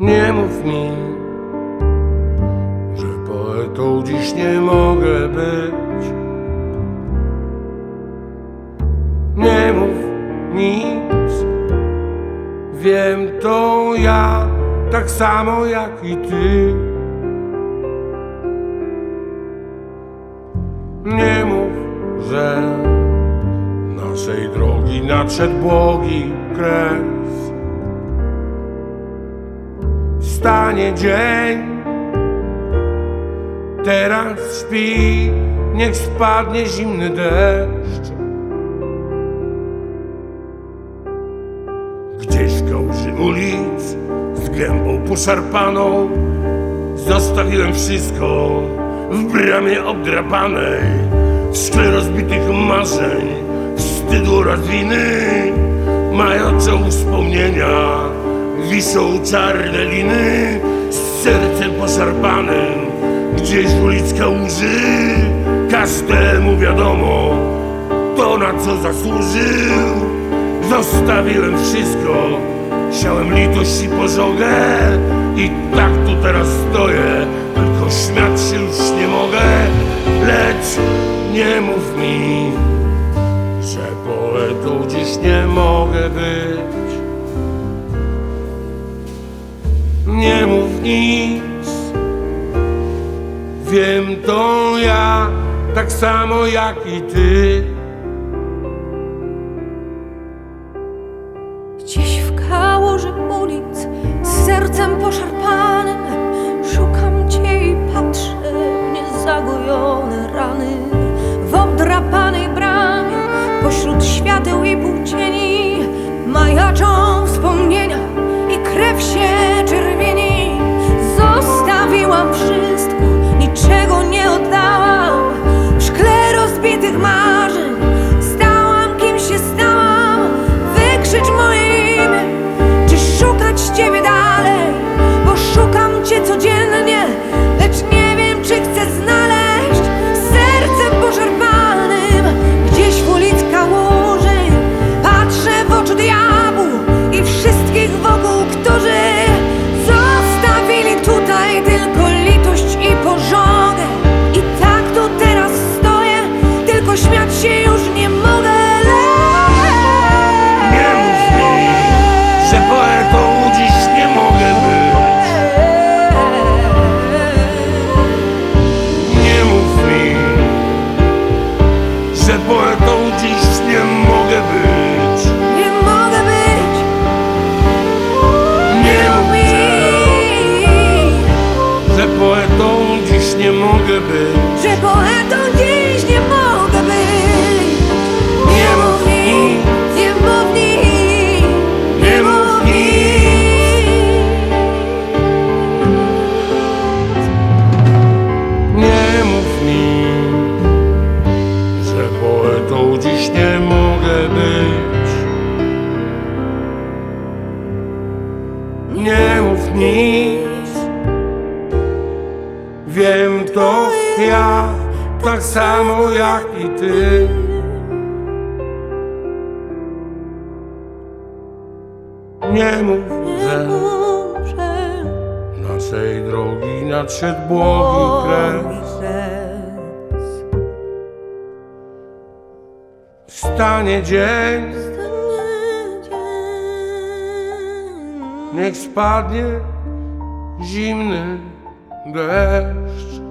Nie mów mi, że poetą dziś nie mogę być. Nie mów nic, wiem to ja, tak samo jak i ty. Nie mów, że naszej drogi nadszedł błogi kres. Stanie dzień, teraz śpi, niech spadnie zimny deszcz. Gdzieś w kałuży ulic, z gębą poszarpaną, zostawiłem wszystko w bramie obdrapanej, w szkle rozbitych marzeń, wstydu oraz winy, mającą wspomnienia, wiszą czarne liny, z sercem poszarpanym, gdzieś w ulic kałuży, każdemu wiadomo, to na co zasłużył. Zostawiłem wszystko, siałem litość i pożogę i tak tu teraz stoję, tylko śmiać się już nie mogę, lecz nie mów mi, że poetą dziś nie mogę być. Nic, wiem to ja, tak samo jak i ty. Gdzieś w kałuży ulic z sercem poszarpanym Szukam cię i patrzę w niezagojone rany. W obdrapanej bramie pośród świateł i półcieni Majaczą wspomnienia nic, wiem to ja, tak samo jak i ty. Nie mów, że naszej drogi nadszedł błogi kres. Stanie dzień, niech spadnie zimny deszcz.